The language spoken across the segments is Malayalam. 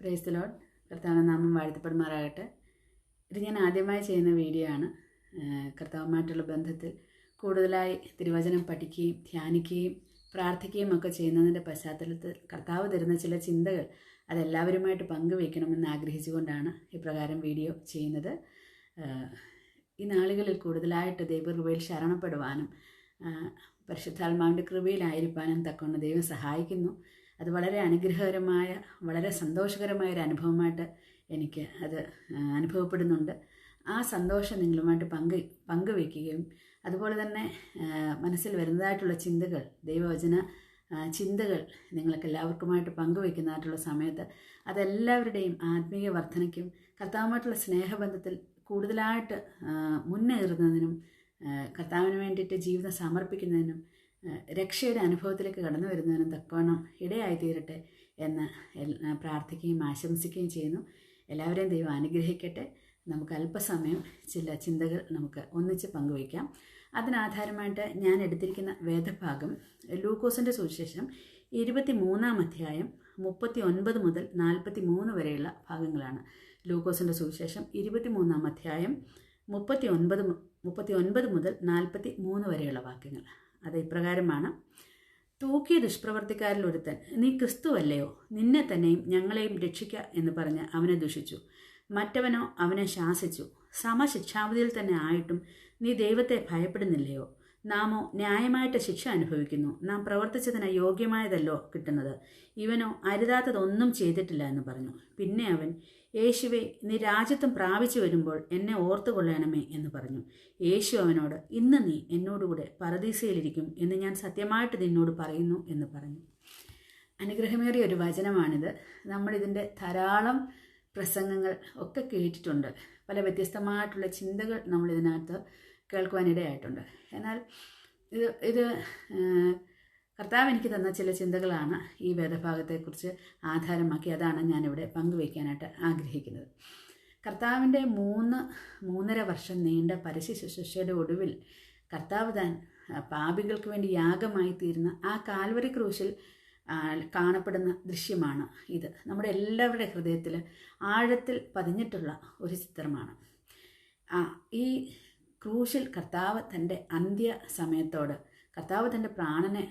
പ്രൈസ് ലോഡ് കർത്താവിന്റെ നാമം വാഴ്ത്തപ്പെടുമാറാകട്ടെ. ഇത് ഞാൻ ആദ്യമായി ചെയ്യുന്ന വീഡിയോ ആണ്. കർത്താവുമായിട്ടുള്ള ബന്ധത്തിൽ കൂടുതലായി തിരുവചനം പഠിക്കുകയും ധ്യാനിക്കുകയും പ്രാർത്ഥിക്കുകയും ഒക്കെ ചെയ്യുന്നതിന്റെ പശ്ചാത്തലത്തിൽ കർത്താവ് തരുന്ന ചില ചിന്തകൾ അതെല്ലാവരുമായിട്ട് പങ്കുവയ്ക്കണമെന്ന് ആഗ്രഹിച്ചുകൊണ്ടാണ് ഇപ്രകാരം വീഡിയോ ചെയ്യുന്നത്. ഈ നാളുകളിൽ കൂടുതലായിട്ട് ദൈവകൃപയിൽ ശരണപ്പെടുവാനും പരിശുദ്ധാത്മാവിന്റെ കൃപയിലായിരിക്കാനും തക്കൊണ്ട് ദൈവം സഹായിക്കുന്നു. അത് വളരെ അനുഗ്രഹകരമായ വളരെ സന്തോഷകരമായ ഒരു അനുഭവമായിട്ട് എനിക്ക് അത് അനുഭവപ്പെടുന്നുണ്ട്. ആ സന്തോഷം നിങ്ങളുമായിട്ട് പങ്ക് പങ്കുവയ്ക്കുകയും അതുപോലെ തന്നെ മനസ്സിൽ വരുന്നതായിട്ടുള്ള ചിന്തകൾ ദൈവവചന ചിന്തകൾ നിങ്ങൾക്ക് എല്ലാവർക്കുമായിട്ട് പങ്കുവയ്ക്കുന്നതായിട്ടുള്ള സമയത്ത് അതെല്ലാവരുടെയും ആത്മീയ വർധനയ്ക്കും കർത്താവുമായിട്ടുള്ള സ്നേഹബന്ധത്തിൽ കൂടുതലായിട്ട് മുന്നേറുന്നതിനും കർത്താവിന് വേണ്ടിയിട്ട് ജീവിതം സമർപ്പിക്കുന്നതിനും രക്ഷയുടെ അനുഭവത്തിലേക്ക് കടന്നു വരുന്നതിനും തക്കവണ്ണം ഇടയായി തീരട്ടെ എന്ന് പ്രാർത്ഥിക്കുകയും ആശംസിക്കുകയും ചെയ്യുന്നു. എല്ലാവരെയും ദൈവം അനുഗ്രഹിക്കട്ടെ. നമുക്ക് അല്പസമയം ചില ചിന്തകൾ നമുക്ക് ഒന്നിച്ച് പങ്കുവയ്ക്കാം. അതിനാധാരമായിട്ട് ഞാൻ എടുത്തിരിക്കുന്ന വേദഭാഗം ലൂക്കോസിന്റെ സുവിശേഷം ഇരുപത്തി മൂന്നാം അധ്യായം മുപ്പത്തി ഒൻപത് മുതൽ നാൽപ്പത്തി മൂന്ന് വരെയുള്ള ഭാഗങ്ങളാണ് ലൂക്കോസിന്റെ സുവിശേഷം ഇരുപത്തി മൂന്നാം അധ്യായം മുപ്പത്തി ഒൻപത് മുപ്പത്തി ഒൻപത് മുതൽ നാൽപ്പത്തി മൂന്ന് വരെയുള്ള വാക്യങ്ങൾ. അത് ഇപ്രകാരമാണ് തൂക്കിയ ദുഷ്പ്രവർത്തിക്കാരിൽ ഒരുത്തൻ നീ ക്രിസ്തുവല്ലയോ? നിന്നെ തന്നെയും ഞങ്ങളെയും രക്ഷിക്ക എന്ന് പറഞ്ഞ് അവനെ ദുഷിച്ചു. മറ്റവനോ അവനെ ശാസിച്ചു. സമശിക്ഷാവധിയിൽ തന്നെ ആയിട്ടും നീ ദൈവത്തെ ഭയപ്പെടുന്നില്ലയോ? നാമോ ന്യായമായിട്ട് ശിക്ഷ അനുഭവിക്കുന്നു. നാം പ്രവർത്തിച്ചതിന് യോഗ്യമായതല്ലോ കിട്ടുന്നത്. ഇവനോ അരുതാത്തതൊന്നും ചെയ്തിട്ടില്ല എന്ന് പറഞ്ഞു. പിന്നെ അവൻ യേശുവെ നീ രാജ്യത്തും പ്രാപിച്ചു വരുമ്പോൾ എന്നെ ഓർത്തുകൊള്ളണമേ എന്ന് പറഞ്ഞു. യേശു അവനോട് ഇന്ന് നീ എന്നോടുകൂടെ പരദീസയിലിരിക്കും എന്ന് ഞാൻ സത്യമായിട്ട് നിന്നോട് പറയുന്നു എന്ന് പറഞ്ഞു. അനുഗ്രഹമേറിയ ഒരു വചനമാണിത്. നമ്മളിതിന്റെ ധാരാളം പ്രസംഗങ്ങൾ ഒക്കെ കേട്ടിട്ടുണ്ട്. പല വ്യത്യസ്തമായിട്ടുള്ള ചിന്തകൾ നമ്മളിതിനകത്ത് കേൾക്കുവാനിടയായിട്ടുണ്ട്. എന്നാൽ ഇത് ഇത് കർത്താവ് എനിക്ക് തന്ന ചില ചിന്തകളാണ് ഈ വേദഭാഗത്തെക്കുറിച്ച് ആധാരമാക്കി അതാണ് ഞാനിവിടെ പങ്കുവയ്ക്കാനായിട്ട് ആഗ്രഹിക്കുന്നത്. കർത്താവിന്റെ മൂന്ന് മൂന്നര വർഷം നീണ്ട പരസ്യ ശുശ്രൂഷയുടെ ഒടുവിൽ കർത്താവ് താൻ പാപികൾക്ക് വേണ്ടി യാഗമായി തീരുന്ന ആ കാൽവരി ക്രൂശിൽ കാണപ്പെടുന്ന ദൃശ്യമാണ് ഇത്. നമ്മുടെ എല്ലാവരുടെ ഹൃദയത്തിൽ ആഴത്തിൽ പതിഞ്ഞിട്ടുള്ള ഒരു ചിത്രമാണ്. ഈ ക്രൂശിൽ കർത്താവ് തന്റെ അന്ത്യ സമയത്തോട് കർത്താവ് തന്റെ പ്രാണനെ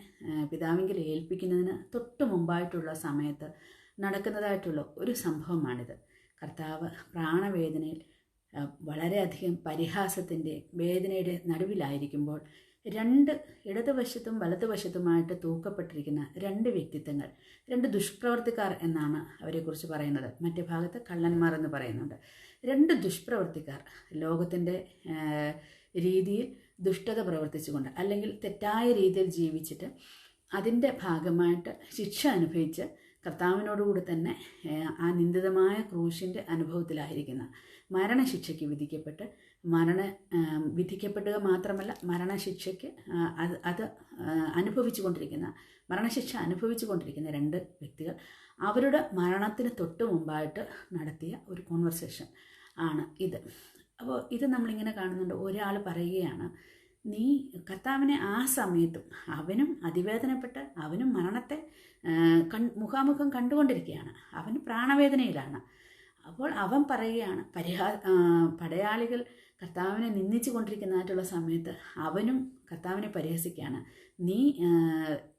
പിതാവിങ്കിൽ ഏൽപ്പിക്കുന്നതിന് തൊട്ട് മുമ്പായിട്ടുള്ള സമയത്ത് നടക്കുന്നതായിട്ടുള്ള ഒരു സംഭവമാണിത്. കർത്താവ് പ്രാണവേദനയിൽ വളരെയധികം പരിഹാസത്തിന്റെ വേദനയുടെ നടുവിലായിരിക്കുമ്പോൾ രണ്ട് ഇടതുവശത്തും വലതുവശത്തുമായിട്ട് തൂക്കപ്പെട്ടിരിക്കുന്ന രണ്ട് വ്യക്തിത്വങ്ങൾ രണ്ട് ദുഷ്പ്രവർത്തിക്കാർ എന്നാണ് അവരെക്കുറിച്ച് പറയുന്നത്. മറ്റേ ഭാഗത്ത് കള്ളന്മാർ എന്ന് പറയുന്നുണ്ട്. രണ്ട് ദുഷ്പ്രവർത്തിക്കാർ ലോകത്തിന്റെ രീതിയിൽ ദുഷ്ടത പ്രവർത്തിച്ചുകൊണ്ട് അല്ലെങ്കിൽ തെറ്റായ രീതിയിൽ ജീവിച്ചിട്ട് അതിന്റെ ഭാഗമായിട്ട് ശിക്ഷ അനുഭവിച്ച് കർത്താവിനോടുകൂടി തന്നെ ആ നിന്ദിതമായ ക്രൂശിന്റെ അനുഭവത്തിലായിരിക്കുന്ന മരണശിക്ഷയ്ക്ക് വിധിക്കപ്പെട്ട് മരണ വിധിക്കപ്പെടുക മാത്രമല്ല മരണശിക്ഷയ്ക്ക് അത് അത് അനുഭവിച്ചു കൊണ്ടിരിക്കുന്ന മരണശിക്ഷ അനുഭവിച്ചു കൊണ്ടിരിക്കുന്ന രണ്ട് വ്യക്തികൾ അവരുടെ മരണത്തിന് തൊട്ട് മുമ്പായിട്ട് നടത്തിയ ഒരു കോൺവെർസേഷൻ ആണ് ഇത്. അപ്പോൾ ഇത് നമ്മളിങ്ങനെ കാണുന്നുണ്ട്. ഒരാൾ പറയുകയാണ് നീ കർത്താവിനെ ആ സമയത്തും അവനും അതിവേദനപ്പെട്ട് അവനും മരണത്തെ കൺ മുഖാമുഖം കണ്ടുകൊണ്ടിരിക്കുകയാണ്. അവൻ പ്രാണവേദനയിലാണ്. അപ്പോൾ അവൻ പറയുകയാണ് പരിഹാ പടയാളികൾ കർത്താവിനെ നിന്ദിച്ചു കൊണ്ടിരിക്കുന്നതായിട്ടുള്ള സമയത്ത് അവനും കർത്താവിനെ പരിഹസിക്കുകയാണ്. നീ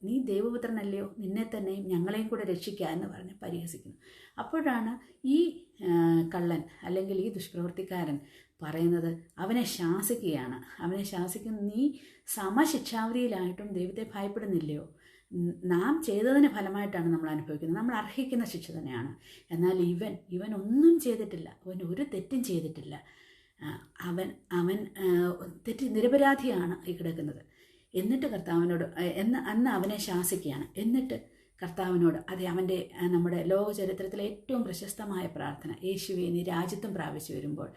നീ ദൈവപുത്രനല്ലയോ? നിന്നെ തന്നെയും ഞങ്ങളെയും കൂടെ രക്ഷിക്കുക എന്ന് പറഞ്ഞ് പരിഹസിക്കുന്നു. അപ്പോഴാണ് ഈ കള്ളൻ അല്ലെങ്കിൽ ഈ ദുഷ്പ്രവൃത്തിക്കാരൻ പറയുന്നത് അവനെ ശാസിക്കുകയാണ്. അവനെ ശാസിക്കുന്ന നീ സമശിക്ഷാവധിയിലായിട്ടും ദൈവത്തെ ഭയപ്പെടുന്നില്ലയോ? നാം ചെയ്തതിന് ഫലമായിട്ടാണ് നമ്മൾ അനുഭവിക്കുന്നത്. നമ്മൾ അർഹിക്കുന്ന ശിക്ഷ തന്നെയാണ്. എന്നാൽ ഇവൻ ഇവൻ ഒന്നും ചെയ്തിട്ടില്ല. അവൻ ഒരു തെറ്റും ചെയ്തിട്ടില്ല. അവൻ അവൻ തെറ്റ് നിരപരാധിയാണ് ഈ കിടക്കുന്നത്. എന്നിട്ട് കർത്താവിനോട് എന്ന് അന്ന് അവനെ ശാസിക്കുകയാണ്. എന്നിട്ട് കർത്താവിനോട് അതെ അവന്റെ നമ്മുടെ ലോക ചരിത്രത്തിലെ ഏറ്റവും പ്രശസ്തമായ പ്രാർത്ഥന യേശുവെ നീ രാജ്യത്വം പ്രാപിച്ചു വരുമ്പോൾ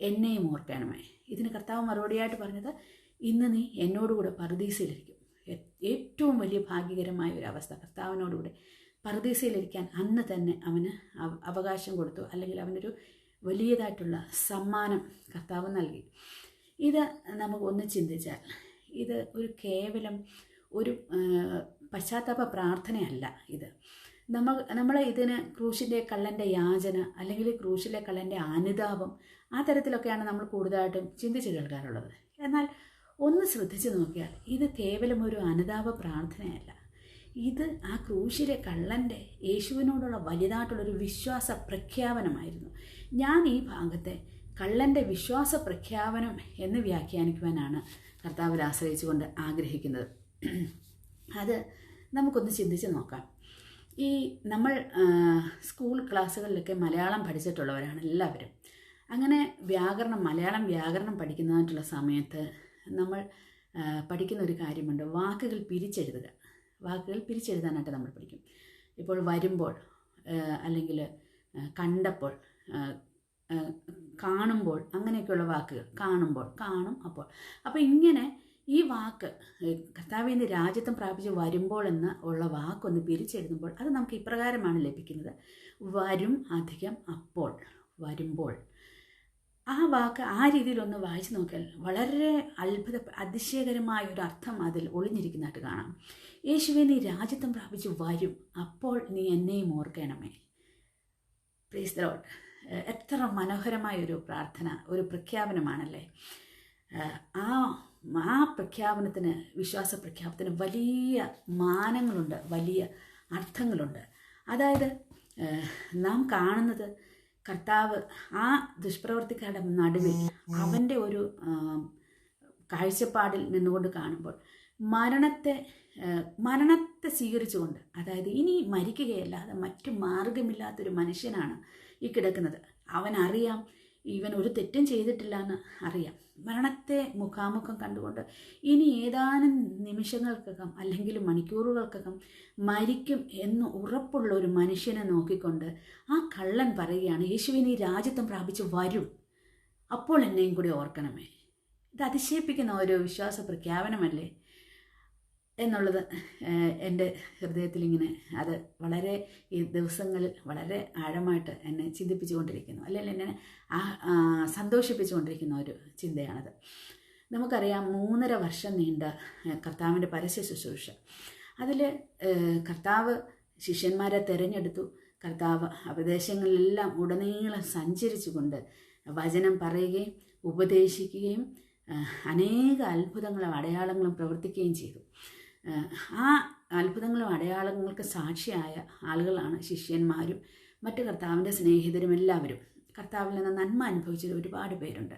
എന്നെയും ഓർക്കണമേ ഇതിന് കർത്താവ് മറുപടിയായിട്ട് പറഞ്ഞത് ഇന്ന് നീ എന്നോടുകൂടെ പർദീസയിലിരിക്കും. ഏറ്റവും വലിയ ഭാഗ്യകരമായ ഒരു അവസ്ഥ. കർത്താവിനോടുകൂടെ പർദീസയിലിരിക്കാൻ അന്ന് തന്നെ അവന് അവകാശം കൊടുത്തു. അല്ലെങ്കിൽ അവനൊരു വലിയതായിട്ടുള്ള സമ്മാനം കർത്താവ് നൽകി. ഇത് നമുക്ക് ഒന്ന് ചിന്തിച്ചാൽ ഇത് ഒരു കേവലം ഒരു പശ്ചാത്താപ പ്രാർത്ഥനയല്ല ഇത്. നമ്മൾ നമ്മൾ ഇതിന് ക്രൂശിന്റെ കള്ളന്റെ യാചന അല്ലെങ്കിൽ ക്രൂശിലെ കള്ളന്റെ അനുതാപം ആ തരത്തിലൊക്കെയാണ് നമ്മൾ കൂടുതലായിട്ടും ചിന്തിച്ച് കേൾക്കാറുള്ളത്. എന്നാൽ ഒന്ന് ശ്രദ്ധിച്ചു നോക്കിയാൽ ഇത് കേവലം ഒരു അനുതാപ പ്രാർത്ഥനയല്ല. ഇത് ആ ക്രൂശിലെ കള്ളന്റെ യേശുവിനോടുള്ള വലുതായിട്ടുള്ളൊരു വിശ്വാസ പ്രഖ്യാപനമായിരുന്നു. ഞാൻ ഈ ഭാഗത്തെ കള്ളന്റെ വിശ്വാസ പ്രഖ്യാപനം എന്ന് വ്യാഖ്യാനിക്കുവാനാണ് കർത്താവിൽ ആശ്രയിച്ചുകൊണ്ട് ആഗ്രഹിക്കുന്നത്. അത് നമുക്കൊന്ന് ചിന്തിച്ച് നോക്കാം. ഈ നമ്മൾ സ്കൂൾ ക്ലാസ്സുകളിലൊക്കെ മലയാളം പഠിച്ചിട്ടുള്ളവരാണ് എല്ലാവരും. അങ്ങനെ വ്യാകരണം മലയാളം വ്യാകരണം പഠിക്കുന്നതായിട്ടുള്ള സമയത്ത് നമ്മൾ പഠിക്കുന്ന ഒരു കാര്യമുണ്ട്. വാക്കുകൾ പിരിച്ചെഴുതുക. വാക്കുകൾ പിരിച്ചെഴുതാനായിട്ട് നമ്മൾ പഠിക്കും. ഇപ്പോൾ വരുമ്പോൾ അല്ലെങ്കിൽ കണ്ടപ്പോൾ കാണുമ്പോൾ അങ്ങനെയൊക്കെയുള്ള വാക്കുകൾ. കാണുമ്പോൾ കാണും അപ്പോൾ. അപ്പോൾ ഇങ്ങനെ ഈ വാക്ക് കർത്താവിന്റെ രാജ്യത്വം പ്രാപിച്ച് വരുമ്പോൾ എന്ന് ഉള്ള വാക്കൊന്ന് പിരിച്ചെഴുതുമ്പോൾ അത് നമുക്ക് ഇപ്രകാരമാണ് ലഭിക്കുന്നത്. വരും അധികം അപ്പോൾ വരുമ്പോൾ. ആ വാക്ക് ആ രീതിയിലൊന്ന് വായിച്ചു നോക്കിയാൽ വളരെ അത്ഭുത അതിശയകരമായ ഒരു അർത്ഥം അതിൽ ഒളിഞ്ഞിരിക്കുന്നതായിട്ട് കാണാം. യേശുവെ നീ രാജ്യത്വം പ്രാപിച്ച് വരും. അപ്പോൾ നീ എന്നെയും ഓർക്കണമേ. പ്ലീസ് ദോട്ട് എത്ര മനോഹരമായ ഒരു പ്രാർത്ഥന ഒരു പ്രഖ്യാപനമാണല്ലേ? ആ ആ പ്രഖ്യാപനത്തിന് വിശ്വാസ പ്രഖ്യാപനത്തിന് വലിയ മാനങ്ങളുണ്ട് വലിയ അർത്ഥങ്ങളുണ്ട്. അതായത് നാം കാണുന്നത് കർത്താവ് ആ ദുഷ്പ്രവർത്തിക്കാരുടെ നടുവിൽ അവന്റെ ഒരു കാഴ്ചപ്പാടിൽ നിന്നുകൊണ്ട് കാണുമ്പോൾ മരണത്തെ മരണത്തെ സ്വീകരിച്ചുകൊണ്ട് അതായത് ഇനി മരിക്കുകയല്ലാതെ മറ്റു മാർഗമില്ലാത്തൊരു മനുഷ്യനാണ് ഈ കിടക്കുന്നത്. അവൻ അറിയാം ഇവൻ ഒരു തെറ്റും ചെയ്തിട്ടില്ല എന്ന് അറിയാം. മരണത്തെ മുഖാമുഖം കണ്ടുകൊണ്ട് ഇനി ഏതാനും നിമിഷങ്ങൾക്കകം അല്ലെങ്കിൽ മണിക്കൂറുകൾക്കകം മരിക്കും എന്ന് ഉറപ്പുള്ള ഒരു മനുഷ്യനെ നോക്കിക്കൊണ്ട് ആ കള്ളൻ പറയുകയാണ് യേശുവിന് ഈ രാജ്യത്വം പ്രാപിച്ച് വരും. അപ്പോൾ എന്നെയും കൂടി ഓർക്കണമേ. ഇത് അതിശയിപ്പിക്കുന്ന ഒരു വിശ്വാസ പ്രഖ്യാപനമല്ലേ എന്നുള്ളത് എന്റെ ഹൃദയത്തിൽ ഇങ്ങനെ അത് വളരെ ഈ ദിവസങ്ങളിൽ വളരെ ആഴമായിട്ട് എന്നെ ചിന്തിപ്പിച്ചുകൊണ്ടിരിക്കുന്നു. അല്ലെങ്കിൽ എന്നെ ആ സന്തോഷിപ്പിച്ചുകൊണ്ടിരിക്കുന്ന ഒരു ചിന്തയാണത്. നമുക്കറിയാം മൂന്നര വർഷം നീണ്ട കർത്താവിന്റെ പരസ്യ ശുശ്രൂഷ. അതിൽ കർത്താവ് ശിഷ്യന്മാരെ തിരഞ്ഞെടുത്തു. കർത്താവ് ഉപദേശങ്ങളിലെല്ലാം ഉടനീളം സഞ്ചരിച്ചുകൊണ്ട് വചനം പറയുകയും ഉപദേശിക്കുകയും അനേക അത്ഭുതങ്ങളും അടയാളങ്ങളും പ്രവർത്തിക്കുകയും ചെയ്തു. ആ അത്ഭുതങ്ങളും അടയാളങ്ങൾക്ക് സാക്ഷിയായ ആളുകളാണ് ശിഷ്യന്മാരും മറ്റു കർത്താവിന്റെ സ്നേഹിതരും എല്ലാവരും. കർത്താവിൽ നിന്ന് നന്മ അനുഭവിച്ച ഒരുപാട് പേരുണ്ട്.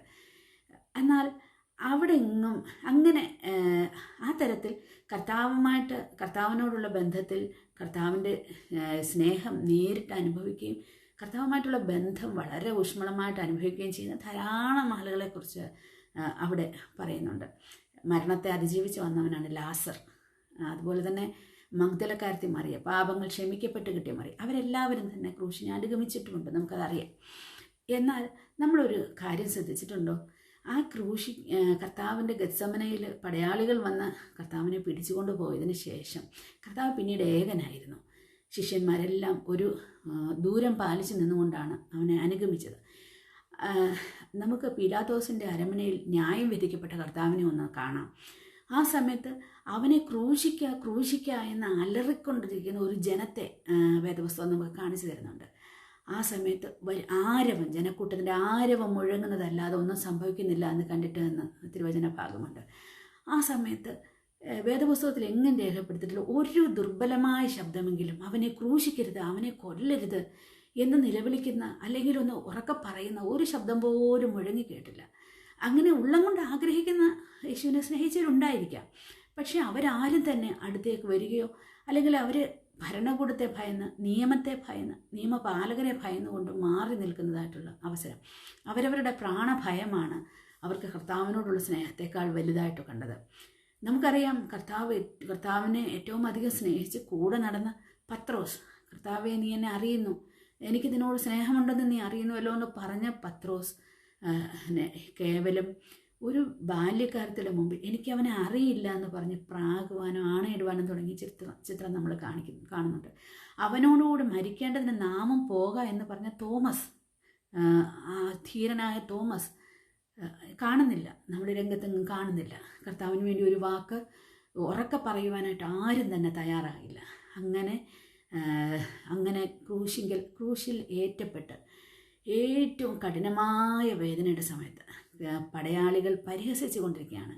എന്നാൽ അവിടെ എങ്ങും അങ്ങനെ ആ തരത്തിൽ കർത്താവുമായിട്ട് കർത്താവിനോടുള്ള ബന്ധത്തിൽ കർത്താവിന്റെ സ്നേഹം നേരിട്ട് അനുഭവിക്കുകയും കർത്താവുമായിട്ടുള്ള ബന്ധം വളരെ ഊഷ്മളമായിട്ട് അനുഭവിക്കുകയും ചെയ്യുന്ന ധാരാളം ആളുകളെക്കുറിച്ച് അവിടെ പറയുന്നുണ്ട്. മരണത്തെ അതിജീവിച്ച് വന്നവനാണ് ലാസർ. അതുപോലെ തന്നെ മഗ്ദലക്കാരത്തി മറിയ പാപങ്ങൾ ക്ഷമിക്കപ്പെട്ട് കിട്ടിയ മറിയ അവരെല്ലാവരും തന്നെ ക്രൂശിനെ അനുഗമിച്ചിട്ടുമുണ്ട് നമുക്കതറിയാം. എന്നാൽ നമ്മളൊരു കാര്യം ശ്രദ്ധിച്ചിട്ടുണ്ടോ? ആ ക്രൂശി കർത്താവിന്റെ ഗത്സമനയിൽ പടയാളികൾ വന്ന് കർത്താവിനെ പിടിച്ചുകൊണ്ട് പോയതിന് ശേഷം കർത്താവ് പിന്നീട് ഏകനായിരുന്നു. ശിഷ്യന്മാരെല്ലാം ഒരു ദൂരം പാലിച്ചു നിന്നുകൊണ്ടാണ് അവനെ അനുഗമിച്ചത്. നമുക്ക് പീലാത്തോസിന്റെ അരമനയിൽ ന്യായം വിധിക്കപ്പെട്ട കർത്താവിനെ ഒന്ന് കാണാം. ആ സമയത്ത് അവനെ ക്രൂശിക്കുക ക്രൂശിക്കുക എന്ന് അലറിക്കൊണ്ടിരിക്കുന്ന ഒരു ജനത്തെ വേദപുസ്തകം നമുക്ക് കാണിച്ചു തരുന്നുണ്ട്. ആ സമയത്ത് ആരവം ജനക്കൂട്ടത്തിന്റെ ആരവം മുഴങ്ങുന്നതല്ലാതെ ഒന്നും സംഭവിക്കുന്നില്ല എന്ന് കണ്ടിട്ട് എന്ന് തിരുവചന ഭാഗമുണ്ട്. ആ സമയത്ത് വേദപുസ്തകത്തിൽ എങ്ങനെ രേഖപ്പെടുത്തിയിട്ടുള്ള ഒരു ദുർബലമായ ശബ്ദമെങ്കിലും അവനെ ക്രൂശിക്കരുത് അവനെ കൊല്ലരുത് എന്ന് നിലവിളിക്കുന്ന അല്ലെങ്കിൽ ഒന്ന് ഉറക്കെ പറയുന്ന ഒരു ശബ്ദം പോലും മുഴങ്ങി കേട്ടില്ല. അങ്ങനെ ഉള്ളം കൊണ്ട് ആഗ്രഹിക്കുന്ന യേശുവിനെ സ്നേഹിച്ചവരുണ്ടായിരിക്കാം. പക്ഷേ അവരാരും തന്നെ അടുത്തേക്ക് വരികയോ അല്ലെങ്കിൽ അവർ ഭരണകൂടത്തെ ഭയന്ന് നിയമത്തെ ഭയന്ന് നിയമപാലകരെ ഭയന്നുകൊണ്ട് മാറി നിൽക്കുന്നതായിട്ടുള്ള അവസരം. അവരവരുടെ പ്രാണഭയമാണ് അവർക്ക് കർത്താവിനോടുള്ള സ്നേഹത്തെക്കാൾ വലുതായിട്ട് കണ്ടത്. നമുക്കറിയാം കർത്താവ് കർത്താവിനെ ഏറ്റവും അധികം സ്നേഹിച്ച് കൂടെ നടന്ന പത്രോസ്. കർത്താവെ നീ എന്നെ അറിയുന്നു. എനിക്കിതിനോട് സ്നേഹമുണ്ടെന്ന് നീ അറിയുന്നുവല്ലോ എന്ന് പറഞ്ഞ പത്രോസ് കേവലം ഒരു ബാല്യക്കാരത്തിന്റെ മുമ്പിൽ എനിക്ക് അവനെ അറിയില്ല എന്ന് പറഞ്ഞ് പ്രാകുവാനോ ആണയിടുവാനോ തുടങ്ങിയ ചിത്രം ചിത്രം നമ്മൾ കാണിക്കുന്നു കാണുന്നുണ്ട്. അവനോടുകൂടി മരിക്കേണ്ടതിന് നാമം പോക എന്ന് പറഞ്ഞ തോമസ് ധീരനായ തോമസ് കാണുന്നില്ല. നമ്മുടെ രംഗത്തെങ്ങും കാണുന്നില്ല. കർത്താവിന് വേണ്ടി ഒരു വാക്ക് ഉറക്ക പറയുവാനായിട്ട് ആരും തന്നെ തയ്യാറായില്ല. അങ്ങനെ അങ്ങനെ ക്രൂശിങ്കൽ ക്രൂശിൽ ഏറ്റപ്പെട്ട് ഏറ്റവും കഠിനമായ വേദനയുടെ സമയത്ത് പടയാളികൾ പരിഹസിച്ചു കൊണ്ടിരിക്കുകയാണ്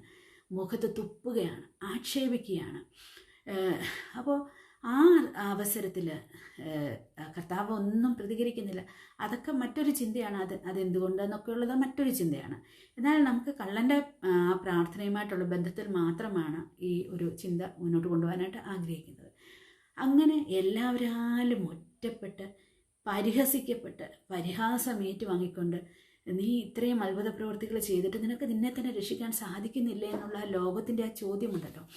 മുഖത്ത് തുപ്പുകയാണ് ആക്ഷേപിക്കുകയാണ്. അപ്പോൾ ആ അവസരത്തിൽ കർത്താവ് ഒന്നും പ്രതികരിക്കുന്നില്ല. അതൊക്കെ മറ്റൊരു ചിന്തയാണ്. അത് അതെന്തുകൊണ്ടെന്നൊക്കെ ഉള്ളത് മറ്റൊരു ചിന്തയാണ്. എന്നാൽ നമുക്ക് കള്ളന്റെ ആ, പ്രാർത്ഥനയുമായിട്ടുള്ള ബന്ധത്തിൽ മാത്രമാണ് ഈ ഒരു ചിന്ത മുന്നോട്ട് കൊണ്ടുപോകാനായിട്ട് ആഗ്രഹിക്കുന്നത്. അങ്ങനെ എല്ലാവരാലും ഒറ്റപ്പെട്ട് പരിഹസിക്കപ്പെട്ട് പരിഹാസം ഏറ്റുവാങ്ങിക്കൊണ്ട് നീ ഇത്രയും അത്ഭുത പ്രവൃത്തികൾ ചെയ്തിട്ട് നിനക്ക് നിന്നെ തന്നെ രക്ഷിക്കാൻ സാധിക്കുന്നില്ല എന്നുള്ള ലോകത്തിന്റെ ആ ചോദ്യമുണ്ടല്ലോ.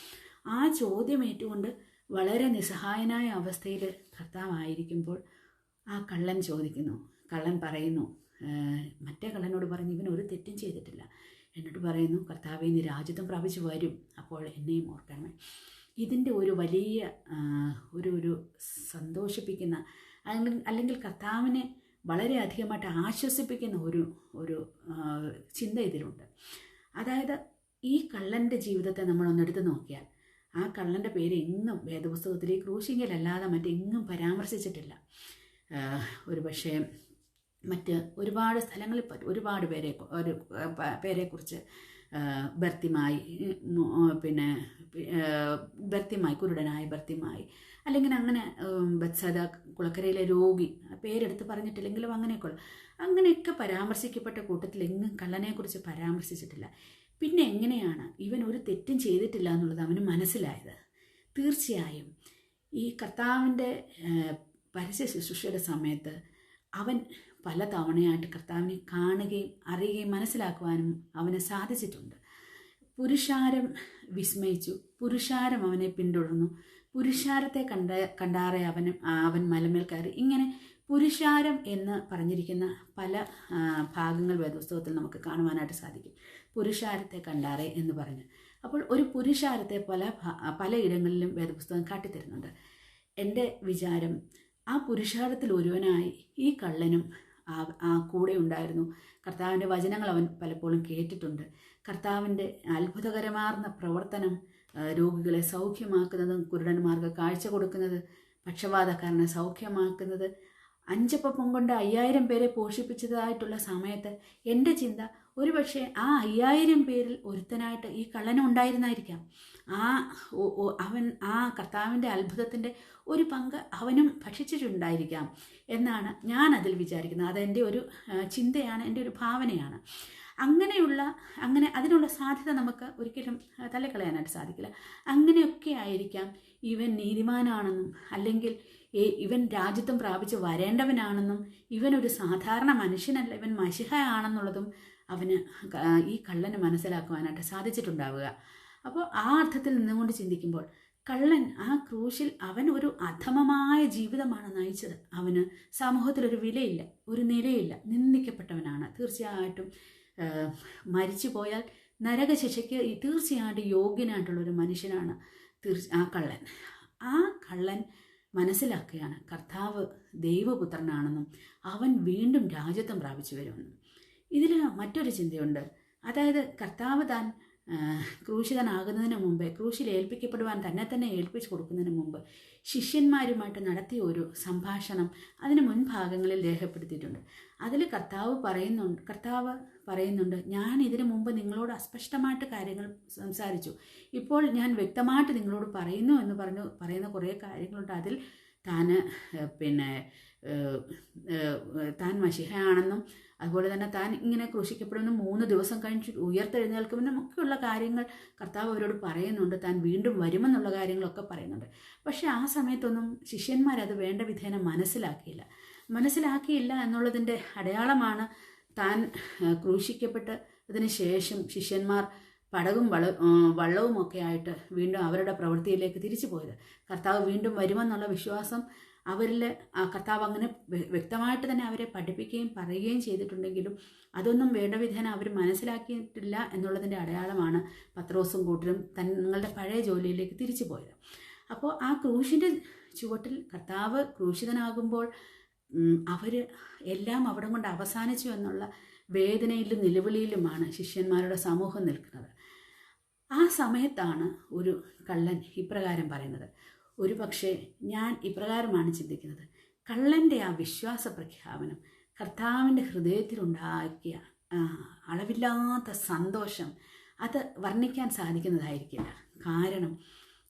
ആ ചോദ്യം ഏറ്റുകൊണ്ട് വളരെ നിസ്സഹായനായ അവസ്ഥയിൽ കർത്താവായിരിക്കുമ്പോൾ ആ കള്ളൻ ചോദിക്കുന്നു. കള്ളൻ പറയുന്നു മറ്റേ കള്ളനോട് പറഞ്ഞു ഇവൻ ഒരു തെറ്റും ചെയ്തിട്ടില്ല. എന്നിട്ട് പറയുന്നു കർത്താവ് നീ രാജ്യത്തും പ്രാപിച്ചു വരും. അപ്പോൾ എന്നെയും ഓർക്കണമേ. ഇതിന്റെ ഒരു വലിയ ഒരു ഒരു സന്തോഷിപ്പിക്കുന്ന അല്ലെങ്കിൽ അല്ലെങ്കിൽ കർത്താവിനെ വളരെയധികമായിട്ട് ആശ്വസിപ്പിക്കുന്ന ഒരു ഒരു ചിന്ത ഇതിലുണ്ട്. അതായത് ഈ കള്ളന്റെ ജീവിതത്തെ നമ്മൾ നമ്മളൊന്നെടുത്ത് നോക്കിയാൽ ആ കള്ളന്റെ പേര് എങ്ങും വേദപുസ്തകത്തിൽ ക്രൂശിങ്കലല്ലാതെ മറ്റെങ്ങും പരാമർശിച്ചിട്ടില്ല. ഒരു പക്ഷേ മറ്റ് ഒരുപാട് സ്ഥലങ്ങളിൽ ഒരുപാട് പേരെ ഒരു പേരെക്കുറിച്ച് ഭർത്തിമായി പിന്നെ ഭർത്തിമായി കുരുടനായ ബർത്തിമായി അല്ലെങ്കിൽ അങ്ങനെ ബത്സാദ കുളക്കരയിലെ രോഗി പേരെടുത്ത് പറഞ്ഞിട്ടില്ലെങ്കിലും അങ്ങനെയൊക്കെയുള്ള അങ്ങനെയൊക്കെ പരാമർശിക്കപ്പെട്ട കൂട്ടത്തിൽ എങ്ങും കള്ളനെക്കുറിച്ച് പരാമർശിച്ചിട്ടില്ല. പിന്നെ എങ്ങനെയാണ് ഇവൻ ഒരു തെറ്റും ചെയ്തിട്ടില്ല എന്നുള്ളത് അവന് മനസ്സിലായത്? തീർച്ചയായും ഈ കർത്താവിന്റെ പരസ്യ ശുശ്രൂഷയുടെ സമയത്ത് അവൻ പല തവണയായിട്ട് കർത്താവിനെ കാണുകയും അറിയുകയും മനസ്സിലാക്കുവാനും അവന് സാധിച്ചിട്ടുണ്ട്. പുരുഷാരം വിസ്മയിച്ചു. പുരുഷാരം അവനെ പിന്തുടർന്നു. പുരുഷാരത്തെ കണ്ട കണ്ടാറെ അവനും അവൻ മലമേൽ കയറി ഇങ്ങനെ പുരുഷാരം എന്ന് പറഞ്ഞിരിക്കുന്ന പല ഭാഗങ്ങൾ വേദപുസ്തകത്തിൽ നമുക്ക് കാണുവാനായിട്ട് സാധിക്കും. പുരുഷാരത്തെ കണ്ടാറെ എന്ന് പറഞ്ഞ്. അപ്പോൾ ഒരു പുരുഷാരത്തെ പല പല ഇടങ്ങളിലും വേദപുസ്തകം കാട്ടിത്തരുന്നുണ്ട്. എന്റെ വിചാരം ആ പുരുഷാരത്തിൽ ഒരുവനായി ഈ കള്ളനും ആ കൂടെ ഉണ്ടായിരുന്നു. കർത്താവിന്റെ വചനങ്ങൾ അവൻ പലപ്പോഴും കേട്ടിട്ടുണ്ട്. കർത്താവിന്റെ അത്ഭുതകരമാർന്ന പ്രവർത്തനം രോഗികളെ സൗഖ്യമാക്കുന്നതും കുരുടന്മാർക്ക് കാഴ്ച കൊടുക്കുന്നത് പക്ഷപാതക്കാരനെ സൗഖ്യമാക്കുന്നത്. അഞ്ചപ്പം കൊണ്ട് അയ്യായിരം പേരെ പോഷിപ്പിച്ചതായിട്ടുള്ള സമയത്ത് എന്റെ ചിന്ത ഒരുപക്ഷെ ആ അയ്യായിരം പേരിൽ ഒരുത്തനായിട്ട് ഈ കള്ളനും ഉണ്ടായിരുന്നായിരിക്കാം. ആ അവൻ ആ കർത്താവിന്റെ അത്ഭുതത്തിന്റെ ഒരു പങ്ക് അവനും ഭക്ഷിച്ചിട്ടുണ്ടായിരിക്കാം എന്നാണ് ഞാൻ അതിൽ വിചാരിക്കുന്നത്. അതെന്റെ ഒരു ചിന്തയാണ് എന്റെ ഒരു ഭാവനയാണ്. അങ്ങനെയുള്ള അങ്ങനെ അതിനുള്ള സാധ്യത നമുക്ക് ഒരിക്കലും തള്ളിക്കളയാനായിട്ട് സാധിക്കില്ല. അങ്ങനെയൊക്കെ ആയിരിക്കാം ഇവൻ നീതിമാനാണെന്നും അല്ലെങ്കിൽ ഇവൻ രാജ്യത്വം പ്രാപിച്ച് വരേണ്ടവനാണെന്നും ഇവൻ ഒരു സാധാരണ മനുഷ്യനല്ല ഇവൻ മഷിഹ ആണെന്നുള്ളതും അവന് ഈ കള്ളന് മനസ്സിലാക്കുവാനായിട്ട് സാധിച്ചിട്ടുണ്ടാവുക. അപ്പോൾ ആ അർത്ഥത്തിൽ നിന്നുകൊണ്ട് ചിന്തിക്കുമ്പോൾ കള്ളൻ ആ ക്രൂശിൽ അവൻ ഒരു അധമമായ ജീവിതമാണ് നയിച്ചത്. അവന് സമൂഹത്തിൽ ഒരു വിലയില്ല ഒരു നിലയില്ല നിന്ദിക്കപ്പെട്ടവനാണ്. തീർച്ചയായിട്ടും മരിച്ചു പോയാൽ നരകശിക്ഷയ്ക്ക് തീർച്ചയായിട്ടും യോഗ്യനായിട്ടുള്ള ഒരു മനുഷ്യനാണ് തീർച്ച ആ കള്ളൻ. ആ കള്ളൻ മനസ്സിലാക്കുകയാണ് കർത്താവ് ദൈവപുത്രനാണെന്നും അവൻ വീണ്ടും രാജ്യത്വം പ്രാപിച്ചു വരുമെന്നും. ഇതിൽ മറ്റൊരു ചിന്തയുണ്ട്. അതായത് കർത്താവ് താൻ ക്രൂശിതനാകുന്നതിന് മുമ്പേ ക്രൂശിൽ ഏൽപ്പിക്കപ്പെടുവാൻ തന്നെ തന്നെ ഏൽപ്പിച്ചു കൊടുക്കുന്നതിന് മുമ്പ് ശിഷ്യന്മാരുമായിട്ട് നടത്തിയ ഒരു സംഭാഷണം അതിന് മുൻഭാഗങ്ങളിൽ രേഖപ്പെടുത്തിയിട്ടുണ്ട്. അതിൽ കർത്താവ് പറയുന്നുണ്ട് കർത്താവ് പറയുന്നുണ്ട് ഞാൻ ഇതിനു മുമ്പ് നിങ്ങളോട് അസ്പഷ്ടമായിട്ട് കാര്യങ്ങൾ സംസാരിച്ചു. ഇപ്പോൾ ഞാൻ വ്യക്തമായിട്ട് നിങ്ങളോട് പറയുന്നു എന്ന് പറഞ്ഞു പറയുന്ന കുറേ കാര്യങ്ങളുണ്ട്. അതിൽ താൻ പിന്നെ താൻ മഷിഹയാണെന്നും അതുപോലെ തന്നെ താൻ ഇങ്ങനെ ക്രൂശിക്കപ്പെടുമെന്നും മൂന്ന് ദിവസം കഴിഞ്ഞ് ഉയർത്തെഴുന്നേൽക്കുമെന്നും ഒക്കെയുള്ള കാര്യങ്ങൾ കർത്താവ് അവരോട് പറയുന്നുണ്ട്. താൻ വീണ്ടും വരുമെന്നുള്ള കാര്യങ്ങളൊക്കെ പറയുന്നുണ്ട്. പക്ഷേ ആ സമയത്തൊന്നും ശിഷ്യന്മാരത് വേണ്ട വിധേന മനസ്സിലാക്കിയില്ല. മനസ്സിലാക്കിയില്ല എന്നുള്ളതിന്റെ അടയാളമാണ് താൻ ആ, ക്രൂശിക്കപ്പെട്ട് അതിന് ശേഷം ശിഷ്യന്മാർ പടകും വള വള്ളവുമൊക്കെ ആയിട്ട് വീണ്ടും അവരുടെ പ്രവൃത്തിയിലേക്ക് തിരിച്ചു പോയത്. കർത്താവ് വീണ്ടും വരുമെന്നുള്ള വിശ്വാസം അവരിൽ കർത്താവ് അങ്ങനെ വ്യക്തമായിട്ട് തന്നെ അവരെ പഠിപ്പിക്കുകയും പറയുകയും ചെയ്തിട്ടുണ്ടെങ്കിലും അതൊന്നും വേണ്ട വിധേന അവർ മനസ്സിലാക്കിയിട്ടില്ല എന്നുള്ളതിന്റെ അടയാളമാണ് പത്രോസും കൂട്ടരും തങ്ങളുടെ പഴയ ജോലിയിലേക്ക് തിരിച്ചു പോയത്. അപ്പോൾ ആ ക്രൂശിന്റെ ചുവട്ടിൽ കർത്താവ് ക്രൂശിതനാകുമ്പോൾ അവർ എല്ലാം അവിടെ കൊണ്ട് അവസാനിച്ചു എന്നുള്ള വേദനയിലും നിലവിളിയിലുമാണ് ശിഷ്യന്മാരുടെ സമൂഹം നിൽക്കുന്നത്. ആ സമയത്താണ് ഒരു കള്ളൻ ഇപ്രകാരം പറയുന്നത്. ഒരു പക്ഷേ ഞാൻ ഇപ്രകാരമാണ് ചിന്തിക്കുന്നത്. കള്ളന്റെ ആ വിശ്വാസ പ്രഖ്യാപനം കർത്താവിന്റെ ഹൃദയത്തിലുണ്ടാക്കിയ അളവില്ലാത്ത സന്തോഷം അത് വർണിക്കാൻ സാധിക്കുന്നതായിരിക്കില്ല. കാരണം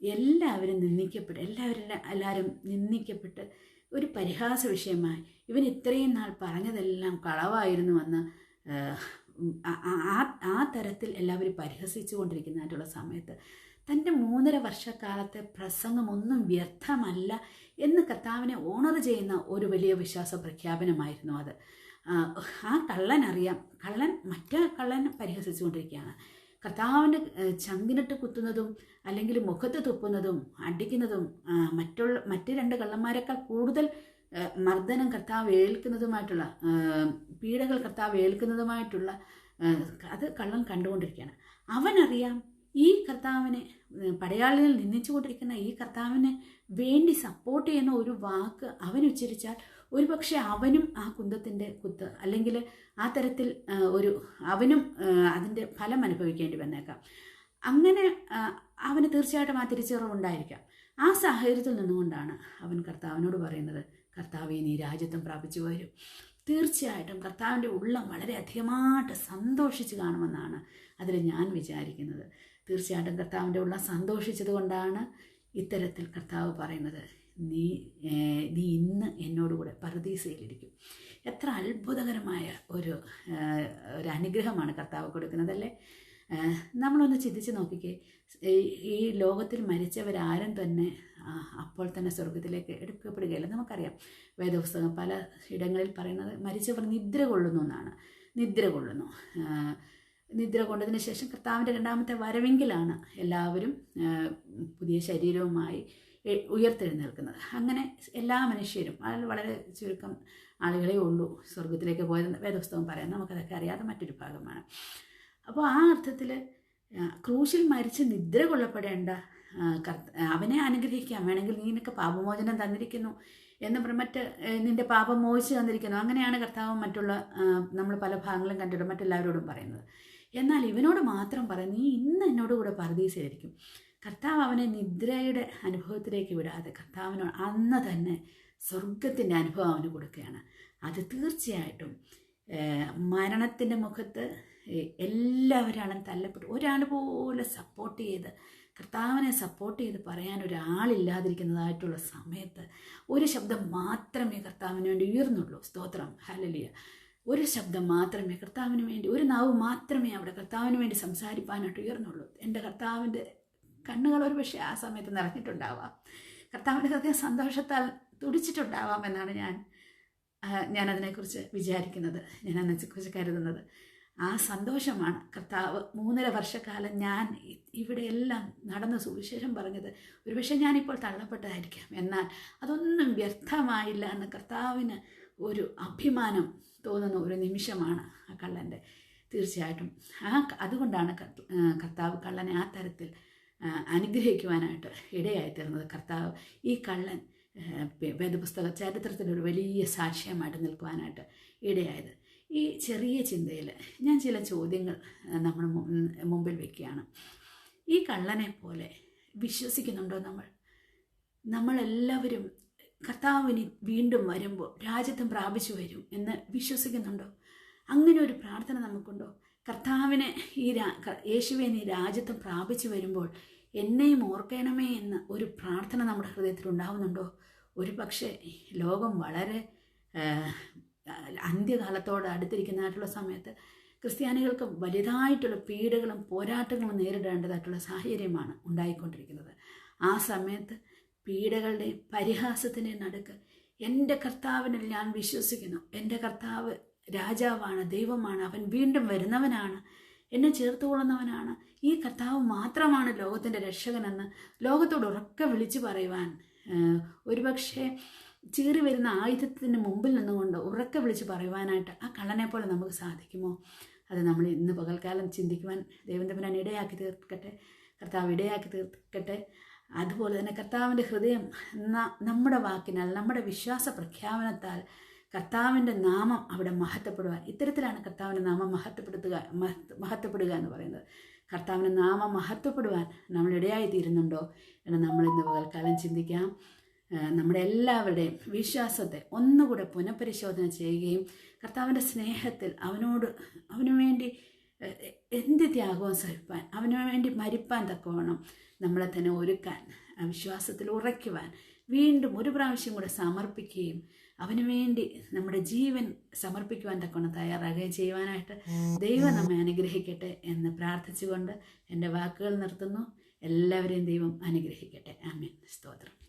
എല്ലാവരും നിന്ദിക്കപ്പെട്ട് എല്ലാവരും എല്ലാവരും നിന്ദിക്കപ്പെട്ട് ഒരു പരിഹാസ വിഷയമായി. ഇവൻ ഇത്രയും നാൾ പറഞ്ഞതെല്ലാം കളവായിരുന്നുവെന്ന് ആ- ആ- തരത്തിൽ എല്ലാവരും പരിഹസിച്ചു കൊണ്ടിരിക്കുന്നതായിട്ടുള്ള സമയത്ത് തന്റെ മൂന്നര വർഷക്കാലത്തെ പ്രസംഗമൊന്നും വ്യർത്ഥമല്ല എന്ന് കർത്താവിനെ ഓണർ ചെയ്യുന്ന ഒരു വലിയ വിശ്വാസ പ്രഖ്യാപനമായിരുന്നു അത്. ആ, കള്ളനറിയാം. കള്ളൻ മറ്റേ കള്ളൻ പരിഹസിച്ചുകൊണ്ടിരിക്കുകയാണ്. കർത്താവിന്റെ ചങ്കിനിട്ട് കുത്തുന്നതും അല്ലെങ്കിൽ മുഖത്ത് തുപ്പുന്നതും അടിക്കുന്നതും മറ്റുള്ള മറ്റ് രണ്ട് കള്ളന്മാരെക്കാൾ കൂടുതൽ മർദ്ദനം കർത്താവ് ഏൽക്കുന്നതുമായിട്ടുള്ള പീഡകൾ കർത്താവ് ഏൽക്കുന്നതുമായിട്ടുള്ള അത് കള്ളൻ കണ്ടുകൊണ്ടിരിക്കുകയാണ്. അവനറിയാം ഈ കർത്താവിനെ പടയാളികൾ നിന്ദിച്ചുകൊണ്ടിരിക്കുന്ന ഈ കർത്താവിനെ വേണ്ടി സപ്പോർട്ട് ചെയ്യുന്ന ഒരു വാക്ക് അവൻ ഉച്ചരിച്ചാൽ ഒരുപക്ഷെ അവനും ആ കുന്തത്തിന്റെ കുത്ത് അല്ലെങ്കിൽ ആ തരത്തിൽ ഒരു അവനും അതിന്റെ ഫലം അനുഭവിക്കേണ്ടി വന്നേക്കാം. അങ്ങനെ അവന് തീർച്ചയായിട്ടും ആ തിരിച്ചറിവുണ്ടായിരിക്കാം ആ സാഹചര്യത്തിൽ നിന്നുകൊണ്ടാണ് അവൻ കർത്താവിനോട് പറയുന്നത് കർത്താവെ നീ രാജ്യത്വം പ്രാപിച്ചു വരും തീർച്ചയായിട്ടും കർത്താവിന്റെ ഉള്ളം വളരെ അധികമായിട്ട് സന്തോഷിച്ച് കാണുമെന്നാണ് അതിൽ ഞാൻ വിചാരിക്കുന്നത്. തീർച്ചയായിട്ടും കർത്താവിന്റെ ഉള്ളം സന്തോഷിച്ചത് കൊണ്ടാണ് ഇത്തരത്തിൽ കർത്താവ് പറയുന്നത്. നീ നീ ഇന്ന് എന്നോടുകൂടെ പരദീസയിലിരിക്കും. എത്ര അത്ഭുതകരമായ ഒരു ഒരു അനുഗ്രഹമാണ് കർത്താവ് കൊടുക്കുന്നതല്ലേ? നമ്മളൊന്ന് ചിന്തിച്ച് നോക്കിക്കേ. ഈ- ലോകത്തിൽ മരിച്ചവരാരും തന്നെ അപ്പോൾ തന്നെ സ്വർഗത്തിലേക്ക് എടുക്കപ്പെടുകയില്ല. നമുക്കറിയാം വേദപുസ്തകം പല ഇടങ്ങളിൽ പറയുന്നത് മരിച്ചവർ നിദ്ര കൊള്ളുന്നു എന്നാണ്. നിദ്ര കൊള്ളുന്നു. നിദ്ര കൊണ്ടതിന് ശേഷം കർത്താവിന്റെ രണ്ടാമത്തെ വരവെങ്കിലാണ് എല്ലാവരും പുതിയ ശരീരവുമായി ഉയർത്തെഴുന്നേൽക്കുന്നത്. അങ്ങനെ എല്ലാ മനുഷ്യരും അതിൽ വളരെ ചുരുക്കം ആളുകളെ ഉള്ളൂ സ്വർഗത്തിലേക്ക് പോയത് വേദപുസ്തകം പറയാൻ നമുക്കതൊക്കെ അറിയാതെ മറ്റൊരു ഭാഗമാണ്. അപ്പോൾ ആ അർത്ഥത്തിൽ ക്രൂശിൽ മരിച്ച് നിദ്ര കൊള്ളപ്പെടേണ്ട അവനെ അനുഗ്രഹിക്കാം വേണമെങ്കിൽ നീ നിനക്ക് പാപമോചനം തന്നിരിക്കുന്നു എന്ന് മറ്റ് നിന്റെ പാപം മോചിച്ച് തന്നിരിക്കുന്നു. അങ്ങനെയാണ് കർത്താവ് മറ്റുള്ള നമ്മൾ പല ഭാഗങ്ങളും കണ്ടിട്ട് മറ്റെല്ലാവരോടും പറയുന്നത്. എന്നാൽ ഇവനോട് മാത്രം പറയും നീ ഇന്ന് എന്നോട് കൂടെ പരദീസയായിരിക്കും. കർത്താവ് അവനെ നിദ്രയുടെ അനുഭവത്തിലേക്ക് വിടാതെ കർത്താവിനോട് അന്ന് തന്നെ സ്വർഗത്തിന്റെ അനുഭവം അവന് കൊടുക്കുകയാണ്. അത് തീർച്ചയായിട്ടും മരണത്തിന്റെ മുഖത്ത് എല്ലാവരാളും തല്ലപ്പെട്ടു. ഒരാൾ പോലെ സപ്പോർട്ട് ചെയ്ത് കർത്താവിനെ സപ്പോർട്ട് ചെയ്ത് പറയാൻ ഒരാളില്ലാതിരിക്കുന്നതായിട്ടുള്ള സമയത്ത് ഒരു ശബ്ദം മാത്രമേ കർത്താവിന് വേണ്ടി ഉയർന്നുള്ളൂ. സ്തോത്രം ഹലലിയ ഒരു ശബ്ദം മാത്രമേ കർത്താവിന് വേണ്ടി ഒരു നാവ് മാത്രമേ അവിടെ കർത്താവിന് വേണ്ടി സംസാരിപ്പാനായിട്ട് ഉയർന്നുള്ളൂ. എന്റെ കർത്താവിന്റെ കണ്ണുകൾ ഒരു പക്ഷേ ആ സമയത്ത് നിറഞ്ഞിട്ടുണ്ടാവാം. കർത്താവിന്റെ ഹൃദയം സന്തോഷത്താൽ തുടിച്ചിട്ടുണ്ടാവാം എന്നാണ് ഞാൻ ഞാനതിനെക്കുറിച്ച് വിചാരിക്കുന്നത്. ഞാൻ അതിനെക്കുറിച്ച് കരുതുന്നത്. ആ സന്തോഷമാണ് കർത്താവ് മൂന്നര വർഷക്കാലം ഞാൻ ഇവിടെയെല്ലാം നടന്ന സുവിശേഷം പറഞ്ഞത്. ഒരുപക്ഷെ ഞാനിപ്പോൾ തള്ളപ്പെട്ടതായിരിക്കാം. എന്നാൽ അതൊന്നും വ്യർത്ഥമായില്ല എന്ന് കർത്താവിന് ഒരു അഭിമാനം തോന്നുന്ന ഒരു നിമിഷമാണ് ആ കള്ളന്റെ. തീർച്ചയായിട്ടും. ആ അതുകൊണ്ടാണ് കർത്താവ് കള്ളനെ ആ തരത്തിൽ അനുഗ്രഹിക്കുവാനായിട്ട് ഇടയായി തരുന്നത് കർത്താവ് ഈ കള്ളൻ വേദപുസ്തക ചരിത്രത്തിലൊരു വലിയ സാക്ഷ്യമായിട്ട് നിൽക്കുവാനായിട്ട് ഇടയായത്. ഈ ചെറിയ ചിന്തയിൽ ഞാൻ ചില ചോദ്യങ്ങൾ നമ്മൾ മുമ്പിൽ വയ്ക്കുകയാണ് ഈ കള്ളനെ പോലെ വിശ്വസിക്കുന്നുണ്ടോ നമ്മൾ? നമ്മളെല്ലാവരും കർത്താവിന് വീണ്ടും വരുമ്പോൾ രാജ്യത്വം പ്രാപിച്ചു വരും എന്ന് വിശ്വസിക്കുന്നുണ്ടോ? അങ്ങനെ ഒരു പ്രാർത്ഥന നമുക്കുണ്ടോ? കർത്താവിനെ ഈ രാ ക- യേശുവെ നീ രാജ്യത്വം പ്രാപിച്ചു വരുമ്പോൾ എന്നെയും ഓർക്കണമേ എന്ന് ഒരു പ്രാർത്ഥന നമ്മുടെ ഹൃദയത്തിൽ ഉണ്ടാവുന്നുണ്ടോ? ഒരു പക്ഷേ ലോകം വളരെ അന്ത്യകാലത്തോട് അടുത്തിരിക്കുന്നതായിട്ടുള്ള സമയത്ത് ക്രിസ്ത്യാനികൾക്ക് വലുതായിട്ടുള്ള പീഡകളും പോരാട്ടങ്ങളും നേരിടേണ്ടതായിട്ടുള്ള സാഹചര്യമാണ് ഉണ്ടായിക്കൊണ്ടിരിക്കുന്നത്. ആ സമയത്ത് പീഡകളുടെയും പരിഹാസത്തിന്റെയും നടുക്ക് എന്റെ കർത്താവിനിൽ ഞാൻ വിശ്വസിക്കുന്നു. എന്റെ കർത്താവ് രാജാവാണ് ദൈവമാണ് അവൻ വീണ്ടും വരുന്നവനാണ് എന്നെ ചേർത്തുകൊള്ളുന്നവനാണ് ഈ കർത്താവ് മാത്രമാണ് ലോകത്തിന്റെ രക്ഷകനെന്ന് ലോകത്തോട് ഉറക്കെ വിളിച്ചു പറയുവാൻ. ഒരുപക്ഷെ ചീറി വരുന്ന ആയുധത്തിന് മുമ്പിൽ നിന്നുകൊണ്ട് ഉറക്കെ വിളിച്ച് പറയുവാനായിട്ട് ആ കള്ളനെ പോലെ നമുക്ക് സാധിക്കുമോ? അത് നമ്മൾ ഇന്ന് പകൽക്കാലം ചിന്തിക്കുവാൻ ദൈവന്തപുരാൻ ഇടയാക്കി തീർക്കട്ടെ കർത്താവ് ഇടയാക്കി തീർക്കട്ടെ. അതുപോലെ തന്നെ കർത്താവിന്റെ ഹൃദയം നമ്മുടെ വാക്കിനാൽ നമ്മുടെ വിശ്വാസ പ്രഖ്യാപനത്താൽ കർത്താവിന്റെ നാമം അവിടെ മഹത്വപ്പെടുവാൻ. ഇത്തരത്തിലാണ് കർത്താവിന്റെ നാമം മഹത്വപ്പെടുത്തുക മഹത്വപ്പെടുക എന്ന് പറയുന്നത്. കർത്താവിന്റെ നാമം മഹത്വപ്പെടുവാൻ നമ്മൾ ഇടയായി തീരുന്നുണ്ടോ എന്ന് നമ്മൾ ഇന്ന് പകൽക്കാലം ചിന്തിക്കാം. നമ്മുടെ എല്ലാവരുടെയും വിശ്വാസത്തെ ഒന്നുകൂടെ പുനഃപരിശോധന ചെയ്യുകയും കർത്താവിന്റെ സ്നേഹത്തിൽ അവനോട് അവനു വേണ്ടി എന്ത് ത്യാഗവും സഹിപ്പാൻ അവനു വേണ്ടി മരിപ്പാൻ തക്കവണ്ണം നമ്മളെ തന്നെ ഒരുക്കാൻ വിശ്വാസത്തിൽ ഉറയ്ക്കുവാൻ വീണ്ടും ഒരു പ്രാവശ്യം കൂടെ സമർപ്പിക്കുകയും അവന് വേണ്ടി നമ്മുടെ ജീവൻ സമർപ്പിക്കുവാൻ തക്കവണ്ണം തയ്യാറാകുകയും ചെയ്യുവാനായിട്ട് ദൈവം നമ്മെ അനുഗ്രഹിക്കട്ടെ എന്ന് പ്രാർത്ഥിച്ചുകൊണ്ട് എന്റെ വാക്കുകൾ നിർത്തുന്നു. എല്ലാവരെയും ദൈവം അനുഗ്രഹിക്കട്ടെ. ആമേൻ. സ്തോത്രം.